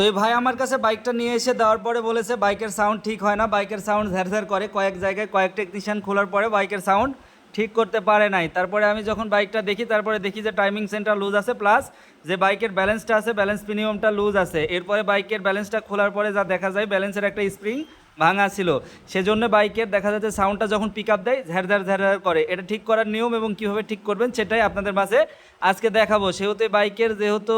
তো এই ভাই আমার কাছে বাইকটা নিয়ে এসে দেওয়ার পরে বলেছে, বাইকের সাউন্ড ঠিক হয় না। বাইকের সাউন্ড ঝ্যারঝ্যার করে। কয়েক জায়গায় কয়েক টেকনিশিয়ান খোলার পরে বাইকের সাউন্ড ঠিক করতে পারে নাই। তারপরে আমি যখন বাইকটা দেখি, তারপরে দেখি যে টাইমিং সেন্টার লুজ আছে প্লাস যে বাইকের ব্যালেন্সটা আছে ব্যালেন্স প্রিমিয়ামটা লুজ আছে। এরপরে বাইকের ব্যালেন্সটা খোলার পরে যা দেখা যায় ব্যালেন্সের একটা স্প্রিং ভাঙা ছিল। সেজন্য বাইকের দেখা যাচ্ছে সাউন্ডটা যখন পিক আপ দেয় ঝ্যারঝার ঝ্যারঝার করে। এটা ঠিক করার নিয়ম এবং কীভাবে ঠিক করবেন সেটাই আপনাদের মাঝে আজকে দেখাবো। সেহেতু বাইকের যেহেতু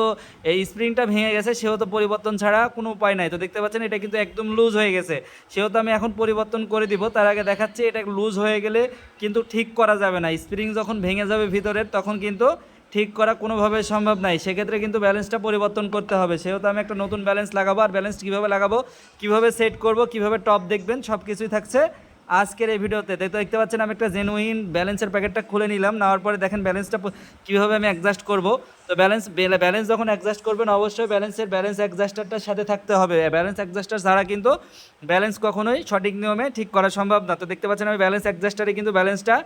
এই স্প্রিংটা ভেঙে গেছে, সেহেতু পরিবর্তন ছাড়া কোনো উপায় নাই। তো দেখতে পাচ্ছেন, এটা কিন্তু একদম লুজ হয়ে গেছে। সেহেতু আমি এখন পরিবর্তন করে দিব। তার আগে দেখাচ্ছি, এটা লুজ হয়ে গেলে কিন্তু ঠিক করা যাবে না। স্প্রিং যখন ভেঙে যাবে ভিতরের, তখন কিন্তু ঠিক করা কোনোভাবে সম্ভব নাই। সেক্ষেত্রে কিন্তু ব্যালেন্সটা পরিবর্তন করতে হবে। সেহেতু আমি একটা নতুন ব্যালেন্স লাগাবো। আর ব্যালেন্স কীভাবে লাগাবো? কীভাবে সেট করব? কীভাবে টপ দেখবেন? সব কিছুই থাকছে আজকের এই ভিডিওতে তো দেখতে পাচ্ছেন আমি একটা জেনুইন ব্যালেন্সের প্যাকেটটা খুলে নিলাম, নেওয়ার পরে দেখেন ব্যালেন্সটা কীভাবে আমি অ্যাডজাস্ট করব। তো ব্যালেন্স ব্যালেন্স যখন অ্যাডজাস্ট করবেন, অবশ্যই ব্যালেন্সের ব্যালেন্স অ্যাডজাস্টারটার সাথে থাকতে হবে। ব্যালেন্স অ্যাডজাস্টার ছাড়া কিন্তু ব্যালেন্স কখনোই সঠিক নিয়মে ঠিক করা সম্ভব না। তো দেখতে পাচ্ছেন আমি ব্যালেন্স অ্যাডজাস্টারে কিন্তু ব্যালেন্সটা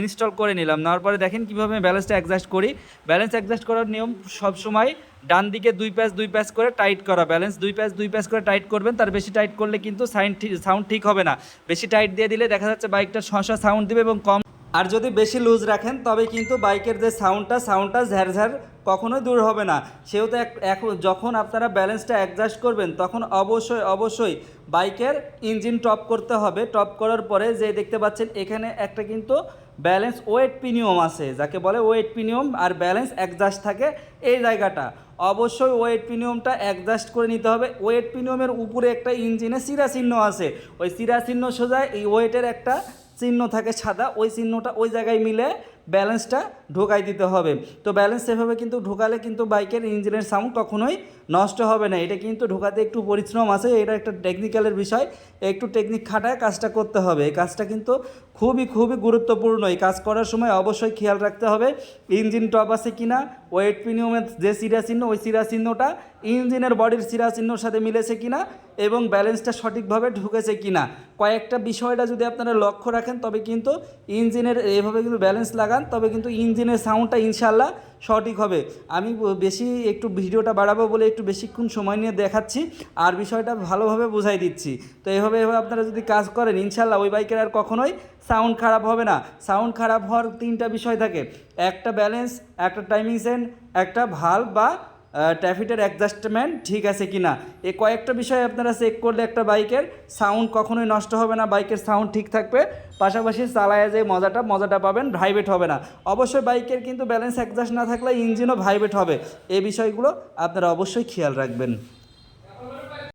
ইনস্টল করে নিলাম। নেওয়ার পরে দেখেন কীভাবে আমি ব্যালেন্সটা অ্যাডজাস্ট করি। ব্যালেন্স অ্যাডজাস্ট করার নিয়ম সবসময় ডান দিকে দুই প্যাচ দুই প্যাচ করে টাইট করা ব্যালেন্স। দুই প্যাচ দুই প্যাচ করে টাইট করবেন, তার বেশি টাইট করলে কিন্তু সাইন সাউন্ড ঠিক হবে না। বেশি টাইট দিয়ে দিলে দেখা যাচ্ছে বাইকটা শশা সাউন্ড দিবে এবং কম আর যদি বেশি লুজ রাখেন, তবে কিন্তু বাইকের যে সাউন্ডটা সাউন্ডটা ঝ্যারঝ্যার কখনোই দূর হবে না। সেহেতু এক- এখন যখন আপনারা ব্যালেন্সটা অ্যাডজাস্ট করবেন, তখন অবশ্যই অবশ্যই বাইকের ইঞ্জিন টপ করতে হবে। টপ করার পরে যে দেখতে পাচ্ছেন, এখানে একটা কিন্তু ব্যালেন্স ওয়েট প্রিমিয়াম আছে। যাকে বলে ওয়েট প্রিমিয়াম আর ব্যালেন্স অ্যাডজাস্ট থাকে এই জায়গাটা। অবশ্যই ওয়েট প্রিমিয়ামটা অ্যাডজাস্ট করে নিতে হবে। ওয়েট প্রিমিয়ামের উপরে একটা ইঞ্জিনে সিরা চিহ্ন আছে। ওই সিরা চিহ্ন সোজা এই ওয়েটের একটা চিহ্ন থাকে সাদা। ওই চিহ্নটা ওই জায়গায় মিলে ব্যালেন্সটা ঢোকাই দিতে হবে। তো ব্যালেন্স সেভাবে কিন্তু ঢোকালে কিন্তু বাইকের ইঞ্জিনের সাউন্ড কখনোই নষ্ট হবে না। এটা কিন্তু ঢোকাতে একটু পরিশ্রম আছে, এটা একটা টেকনিক্যালের বিষয়। একটু টেকনিক খাটায় কাজটা করতে হবে। এই কাজটা কিন্তু খুবই খুবই গুরুত্বপূর্ণ। এই কাজ করার সময় অবশ্যই খেয়াল রাখতে হবে ইঞ্জিন টপ আছে কিনা ওয়েট প্রিমিয়ামের যে সিরা চিহ্ন, ওই সিরা চিহ্নটা ইঞ্জিনের বডির সিরা চিহ্নর সাথে মিলেছে কিনা এবং ব্যালেন্সটা সঠিকভাবে ঢুকেছে কিনা। কয়েকটা বিষয়টা যদি আপনারা লক্ষ্য রাখেন, তবে কিন্তু ইঞ্জিনের এভাবে কিন্তু ব্যালেন্স লাগান তবে কিন্তু ইঞ্জিনের সাউন্ডটা ইনশাল্লাহ সঠিক হবে। আমি বেশি একটু ভিডিওটা বাড়াবো বলে একটু বেশিক্ষণ সময় নিয়ে দেখাচ্ছি আর বিষয়টা ভালোভাবে বুঝাই দিচ্ছি। তো এভাবে এভাবে আপনারা যদি কাজ করেন ইনশাল্লাহ ওই বাইকের আর কখনোই সাউন্ড খারাপ হবে না। সাউন্ড খারাপ হওয়ার তিনটা বিষয় থাকে। একটা ব্যালেন্স একটা টাইমিং সেন্ট একটা ভালো বা ট্রাফিকের অ্যাডজাস্টমেন্ট ঠিক আছে কি না এ কয়েকটা বিষয় আপনারা চেক করলে একটা বাইকের সাউন্ড কখনোই নষ্ট হবে না, বাইকের সাউন্ড ঠিক থাকবে। পাশাপাশি চালায় যে মজাটা মজাটা পাবেন ভাইব্রেট হবে না। অবশ্যই বাইকের কিন্তু ব্যালেন্স অ্যাডজাস্ট না থাকলে ইঞ্জিনও ভাইব্রেট হবে। এই বিষয়গুলো আপনারা অবশ্যই খেয়াল রাখবেন।